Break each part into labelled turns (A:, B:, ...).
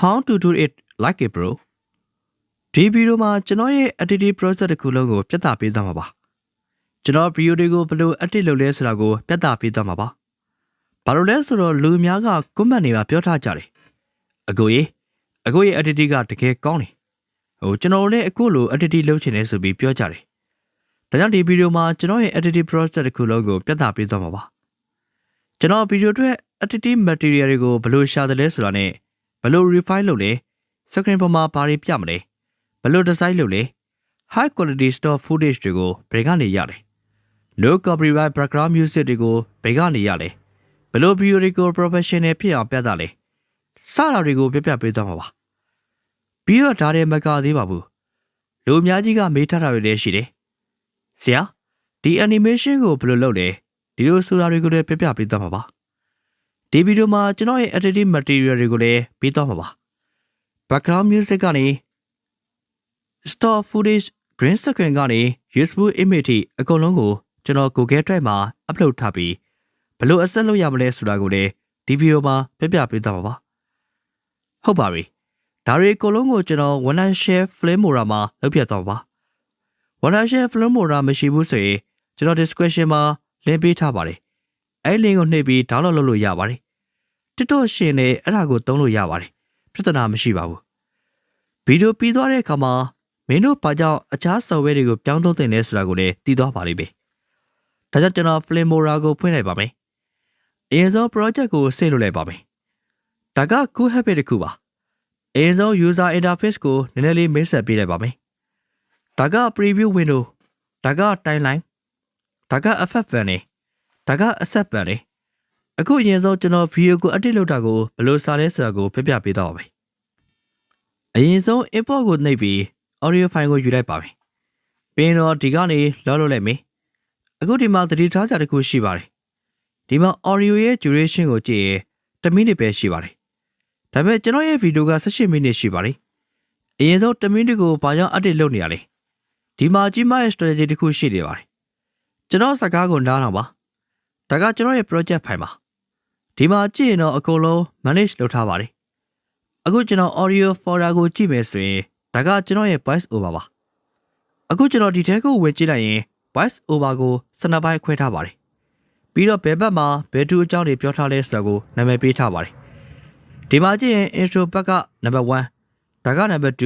A: how to do it like a pro ဒီဗီဒီယိုမှာကျွန်တော်ရဲ့ editing process တစ်ခုလုံးကိုပြသပေးသွားမှာပါကျွန်တော်ဗီဒီယိုတွေကိုဘယ်လို edit လုပ်လဲဆိုတာကိုပြသပေးသွားမှာပါဘာလို့လဲဆိုတော့လူအများက comment တွေမှာပြောထားကြတယ်အကိုကြီးအကိုရဲ့ editing ကတကယ်ကောင်းတယ်ဟိုကျွန်တော်လည်းအခုလို editing လုပ်ချင်တယ်ဆိုပြီးပြောကြတယ်ဒါကြောင့်ဒီဗီဒီယိုမှာကျွန်တော်ရဲ့ editing process တစ်ခုလုံးကိုပြသပေးသွားမှာပါကျွန်တော်ဗီဒီယိုအတွက် editing material တွေကိုဘယ်လိုရှာတယ်လဲဆိုတာနဲ့ ဘယ်လို refine လုပ်လဲ screen ပေါ်မှာဘာတွေပြမလဲဘယ်လို design လုပ်လဲ high quality store footage တွေကိုဘယ်ကနေရလဲ no copyright background music တွေကိုဘယ်ကနေရလဲဘယ်လို video တွေကို professional ဖြစ်အောင်ပြသလဲစတာတွေကိုပြပြပေးသွားမှာပါပြီးတော့ဒါတွေမကသေးပါဘူးလူအများကြီးကမေးထားတာတွေလည်းရှိတယ်ဆရာဒီ animation ကိုဘယ်လိုလုပ်လဲဒီလိုဆိုတာတွေကိုလည်းပြပြပေးသွားမှာပါ ဒီဗီဒီယိုမှာကျွန်တော်ရဲ့ editing material တွေကိုလည်းပေးသွားမှာပါ background music ကနေ store footage green screen ကနေ useful image ထိအကုန်လုံးကိုကျွန်တော် Google Drive မှာ upload ထားပြီးဘယ်လိုအဆက်လုပ်ရမလဲဆိုတာကိုလည်းဒီဗီဒီယိုမှာပြပြပေးသွားမှာပါဟုတ်ပါပြီဒါတွေအကုန်လုံးကိုကျွန်တော် OneShare Filmora မှာလုပ်ပြသွားမှာပါ OneShare Filmora မရှိဘူးဆိုရင်ကျွန်တော် description မှာ link ပေးထားပါတယ် အဲ့ link ကိုနှိပ်ပြီး download လုပ်လို့ရပါတယ် TikTok ရှင်နဲ့အဲ့ဒါကိုသုံးလို့ရပါတယ်ပြဿနာမရှိပါဘူးဗီဒီယိုပြီးသွားတဲ့အခါမှာမင်းတို့ဘာကြောင့်အခြား software တွေကိုပြောင်းသုံးသင့်လဲဆိုတာကိုလည်းသိသွားပါလိမ့်မယ်ဒါကြောင့်ကျွန်တော် Filmora ကိုဖွင့်လိုက်ပါမယ်အရင်ဆုံး project ကိုဆင့်လုပ်လိုက်ပါမယ်ဒါက cool habit တစ်ခုပါအရင်ဆုံး user interface ကိုနည်းနည်းလေးမိတ်ဆက်ပေးလိုက်ပါမယ်ဒါက preview window ဒါက timeline ဒါက effect fan နေ ဒါက asset fan နေအခုအရင်ဆုံးကျွန်တော် video ကို edit လုပ်တာကိုဘယ်လိုစာလဲဆိုတာကိုပြပြပေးတော့ပါမယ်အရင်ဆုံး import ကိုနှိပ်ပြီး audio file ကိုယူလိုက်ပါမယ်ပြီးရင်တော့ဒီကနေလောလုပ်လိုက်မယ်အခုဒီမှာသတိထားစရာတစ်ခုရှိပါတယ်ဒီမှာ audio ရဲ့ duration ကိုကြည့်ရင်10မိနစ်ပဲရှိပါတယ်ဒါပေမဲ့ကျွန်တော်ရဲ့ video က18မိနစ်ရှိပါတယ်အရင်ဆုံး10မိနစ်ကိုဘာကြောင့် edit လုပ်နေရလဲဒီမှာကြီးမားရဲ့ strategy တစ်ခုရှိနေပါတယ်ကျွန်တော်စကားကိုနားထောင်ပါ ဒါကကျွန်တော်ရဲ့ project file ပါဒီမှာကြည့်ရင်တော့အကုန်လုံး manage လုပ်ထားပါတယ်အခုကျွန်တော် audio folder ကိုကြည့်မယ်ဆိုရင်ဒါကကျွန်တော်ရဲ့ voice over ပါအခုကျွန်တော်ဒီထဲကိုဝင်ကြည့်လိုက်ရင် voice over ကို12ပိုင်းခွဲထားပါတယ်ပြီးတော့ဘယ်ဘက်မှာဘယ်သူအကြောင်းတွေပြောထားလဲဆိုတာကိုနာမည်ပေးထားပါတယ်ဒီမှာကြည့်ရင် intro ဘက်က number 1ဒါက number 2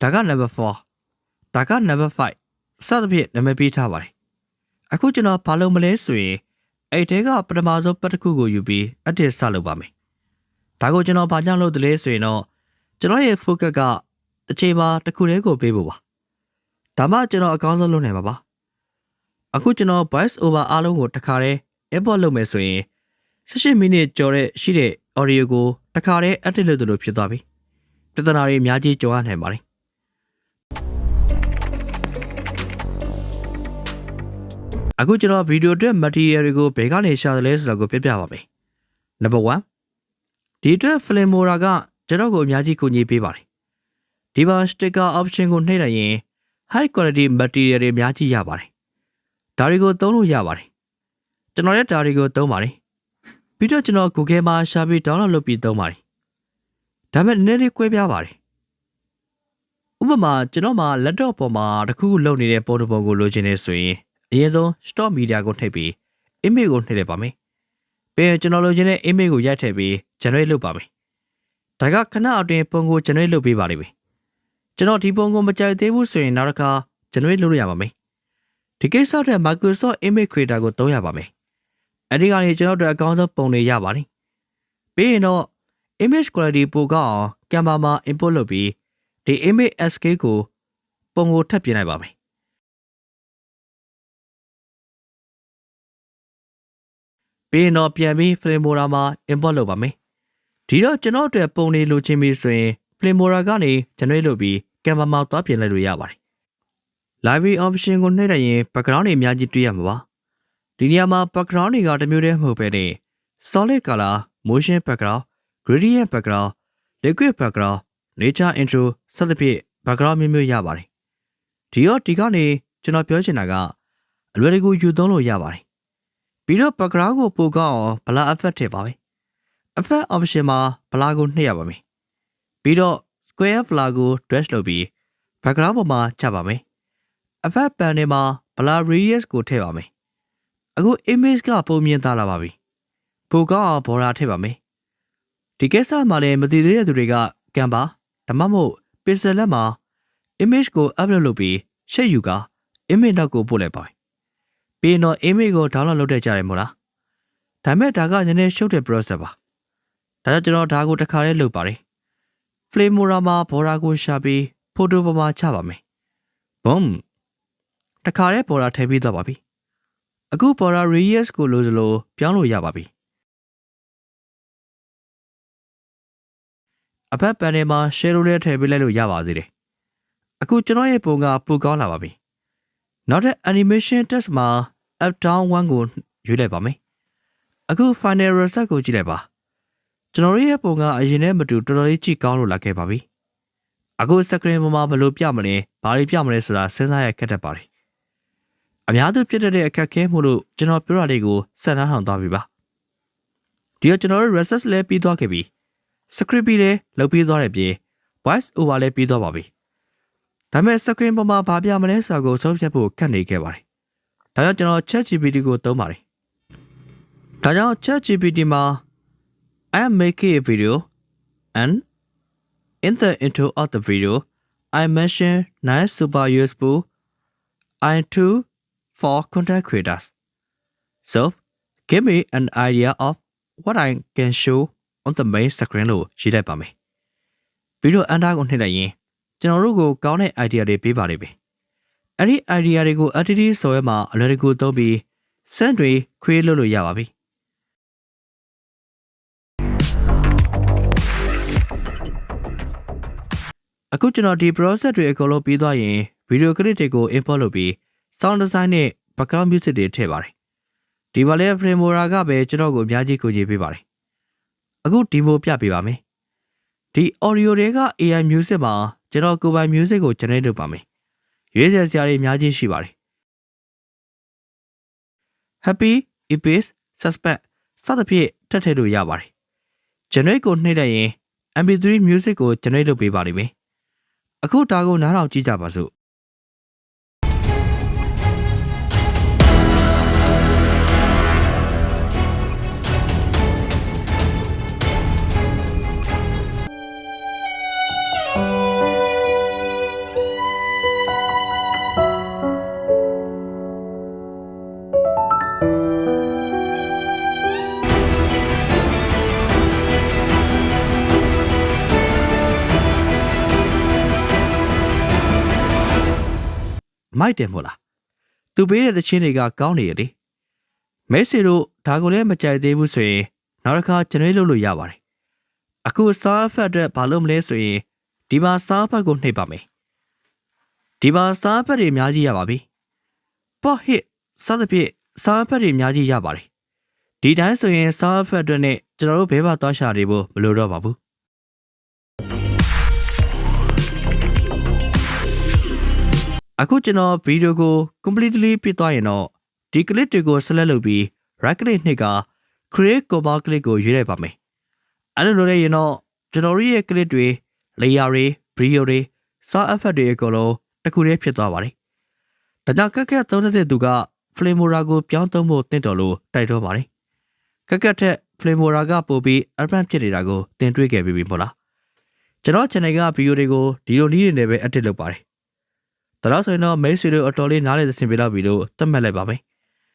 A: ဒါက number 4ဒါက number 5စသဖြင့်နာမည်ပေးထားပါတယ်အခုကျွန်တော်ဘာလုပ်မလဲဆိုရင် အဲ့တဲကပထမဆုံးပတ်တစ်ခုကိုယူပြီး edit စလုပ်ပါမယ်ဒါကိုကျွန်တော်ဘာကြောင့်လုပ်တယ်လဲဆိုရင်တော့ကျွန်တော်ရဲ့ focus ကတစ်ချိန်မှာတစ်ခုတည်းကိုပေးဖို့ပါဒါမှကျွန်တော်အကောင်းဆုံးလုပ်နိုင်မှာပါအခုကျွန်တော် voice over အားလုံးကိုတစ်ခါတည်း import လုပ်မယ်ဆိုရင်18မိနစ်ကျော်တဲ့ရှိတဲ့ audio ကိုတစ်ခါတည်း edit လုပ်သလိုဖြစ်သွားပြီပြဿနာတွေအများကြီးကြုံရနိုင်ပါတယ် အခုကျွန်တော်ဗီဒီယိုအတွက် material တွေကိုဘယ်ကနေရှာတယ်လဲဆိုတာကိုပြပြပါမယ် number 1ဒီအတွက် Filmora ကကျွန်တော်ကိုအများကြီးကူညီပေးပါတယ်ဒီမှာ sticker option ကိုနှိပ်လိုက်ရင် high quality material တွေအများကြီးရပါတယ်ဒါတွေကိုသုံးလို့ရပါတယ်ကျွန်တော်ရဲ့ဒါတွေကိုသုံးပါတယ်ပြီးတော့ကျွန်တော် Google မှာရှာပြီး download လုပ်ပြီးသုံးပါတယ်ဒါပေမဲ့နည်းနည်းလေးကွဲပြားပါတယ်ဥပမာကျွန်တော်မှာ laptop ပေါ်မှာတစ်ခုခုလုပ်နေတဲ့ပုံတစ်ပုံကိုလိုချင်နေဆိုရင် အရင်ဆုံး stock media ကိုနှိပ်ပြီး image ကိုနှိပ်လိုက်ပါမယ်ပြီးရင်ကျွန်တော်လိုချင်တဲ့ image ကိုရိုက်ထည့်ပြီး generate လုပ်ပါမယ်ဒါကခဏအတွင်းပုံကို generate လုပ်ပေးပါလိမ့်မယ်ကျွန်တော်ဒီပုံကိုမကြိုက်သေးဘူးဆိုရင်နောက်တစ်ခါ generate လုပ်လို့ရပါမယ်ဒီကိစ္စအတွက် Microsoft Image Creator ကိုသုံးရပါမယ်အဲဒီကနေကျွန်တော်တို့အကောင်းဆုံးပုံတွေရပါတယ်ပြီးရင်တော့ image quality ပိုကောင်းအောင်ကင်မရာမှာ import လုပ်ပြီးဒီ image SK ကိုပုံကိုထပ်ပြင်လိုက်ပါမယ် ပြီးရင်တော့ပြန်ပြီး Filmora မှာ import လုပ်ပါမယ်ဒီတော့ကျွန်တော်တို့ပုံတွေလိုချင်ပြီဆိုရင် Filmora ကနေ generate လုပ်ပြီးကင်မရာမှာသွားပြင်လိုက်လို့ရပါတယ် library option ကိုနှိပ်လိုက်ရင် background တွေအများကြီးတွေ့ရမှာပါဒီနေရာမှာ background တွေကတစ်မျိုးတည်းမဟုတ်ဘဲနဲ့ solid color motion background gradient background liquid background nature intro စသဖြင့် background မျိုးမျိုးရပါတယ်ဒီတော့ဒီကနေကျွန်တော်ပြောချင်တာကအလွယ်တကူယူသုံးလို့ရပါတယ် ပြီးတော့ background ကိုပိုကောင်းအောင် blur effect ထည့်ပါမယ် effect option မှာ blur ကိုနှိပ်ရပါမယ်ပြီးတော့ square flower ကို dress လုပ်ပြီး background ပေါ်မှာချပါမယ်အဖက်ပန်တွေမှာ blur radius ကိုထည့်ပါမယ်အခု image ကပုံမြင်သားလာပါပြီပိုကောင်းအောင် border ထည့်ပါမယ်ဒီကိစ္စမှာလည်းမသိသေးတဲ့သူတွေကကံပါဒါမှမဟုတ် pixel လက်မှာ image ကို upload လုပ်ပြီးရှေ့ယူက image နောက်ကိုပို့လိုက်ပါမယ် ပြီးရင်တော့ image ကို download လုပ်တဲ့ကြတယ်မို့လားဒါပေမဲ့ဒါကနည်းနည်းရှုပ်တဲ့ process ပါဒါကြောင့်ကျွန်တော်ဒါကိုတစ်ခါလေးလုပ်ပါတယ် Flamora မှာ border ကိုရှာပြီး photo ပေါ်မှာချပါမယ်ဘုံတစ်ခါလေး border ထည့်ပြီးတော့ပါပြီအခု border radius ကိုလိုစလိုပြောင်းလို့ရပါပြီအဖက်ပန်ထဲမှာ shadow လေးထည့်ပေးလိုက်လို့ရပါသေးတယ်အခုကျွန်တော်ရဲ့ပုံကပိုကောင်းလာပါပြီ နောက်ထပ် animation test မှာ up down 1ကိုရွေးလိုက်ပါမယ်အခု final result ကိုကြည့်လိုက်ပါကျွန်တော်ရဲ့ပုံကအရင်နဲ့မတူတော်တော်လေးကြည့်ကောင်းလို့လာခဲ့ပါပြီအခု screen ပေါ်မှာဘယ်လိုပြမလဲဘာတွေပြမလဲဆိုတာစဉ်းစားရခက်တတ်ပါတယ်အများသူပြတ်တဲ့အခက်ခဲမှုလို့ကျွန်တော်ပြောတာလေးကိုစက်နှားထောင်သွားပြီပါဒီတော့ကျွန်တော်တို့ research လည်းပြီးသွားခဲ့ပြီ script ပြီးလည်းလုပ်ပြီးသွားတဲ့ပြင် voice over လည်းပြီးသွားပါပြီ ဒါပေမဲ့ screen ပေါ်မှာဘာပြမလဲဆိုတာကိုဆုံးဖြတ်ဖို့ခက်နေခဲ့ပါတယ်ဒါကြောင့်ကျွန်တော် ChatGPT ကိုသုံးပါတယ်ဒါကြောင့် ChatGPT မှာ I am making a video and in the intro of the video I mention nine super useful I tool for content creators. So, give me an idea of what I can show on the main screen လို့ရေးလိုက်ပါမယ်။ပြီးတော့ enter ကိုနှိပ်လိုက်ရင် ကျွန်တော်တို့ကိုကောင်းတဲ့ idea တွေပေးပါလိမ့်မယ်။အဲ့ဒီ idea တွေကို activity ဆိုရဲမှာအလွယ်တကူသုံးပြီး send တွေ create လုပ်လို့ရပါပြီ။အခုကျွန်တော်ဒီ process တွေအကုန်လုံးပြီးသွားရင် video clip တွေကို import လုပ်ပြီး sound design နဲ့ background music တွေထည့်ပါတယ်။ဒီမှာလဲ Filmora ကပဲကျွန်တော်ကိုအများကြီးကူညီပေးပါတယ်။အခု demo ပြပေးပါမယ်။ဒီ audio တွေက AI music မှာ ကျွန်တော်ကိုယ်ပိုင် music ကို generate လုပ်ပါမယ်။ရွေးချယ်စရာတွေအများကြီးရှိပါတယ်။ Happy, Epic, Suspect စသဖြင့်ထပ်ထည့်လို့ရပါတယ်။ generate ကိုနှိပ်လိုက်ရင် MP3 music ကို generate လုပ်ပေးပါလိမ့်မယ်။အခုဒါကိုနားထောင်ကြည့်ကြပါစို့ မိုက်တယ်မို့လားသူပေးတဲ့သချင်းတွေကကောင်းနေရလေမဲဆီတို့ဒါကိုလည်းမကြိုက်သေးဘူးဆိုရင်နောက်တစ်ခါကျွန်တော်လုပ်လို့ရပါတယ်အခုစားဖက်အတွက်ဘာလို့မလဲဆိုရင်ဒီမှာစားဖက်ကိုနှိပ်ပါမယ်ဒီမှာစားဖက်တွေအများကြီးရပါပြီပေါ့ဟစ်စားသဖြင့်စားဖက်တွေအများကြီးရပါတယ်ဒီတိုင်းဆိုရင်စားဖက်အတွက်နဲ့ကျွန်တော်တို့ဘဲပါသွားရှာနေဖို့မလိုတော့ပါဘူး အခုကျွန်တော်ဗီဒီယိုကို completely ပြသွားရင်တော့ဒီ clip တွေကို select လုပ်ပြီး right click နှိပ်က create cover clip ကိုရွေးလိုက်ပါမယ်။အဲ့လိုလုပ်လိုက်ရင်တော့ကျွန်တော်ရဲ့ clip တွေ layer တွေ video တွေ sound effect တွေအကုန်လုံးတစ်ခုတည်းဖြစ်သွားပါတယ်။ဒါကြောင့်ကက်ကက်သုံးတဲ့သူက Flamora ကိုပြောင်းသုံးဖို့တင့်တော်လို့တိုက်တွန်းပါတယ်။ကက်ကက်ထက် Flamora ကပိုပြီး advanced ဖြစ်နေတာကိုသင်တွေ့ခဲ့ပြီမို့လား။ကျွန်တော် channel ကဗီဒီယိုတွေကိုဒီလိုနည်းတွေနဲ့ပဲ edit လုပ်ပါတယ်။ ဒါတော့ဆိုရင်တော့ main studio အတော်လေးနားလေသင်ပေးတော့ပြီလို့သတ်မှတ်လိုက်ပါမယ်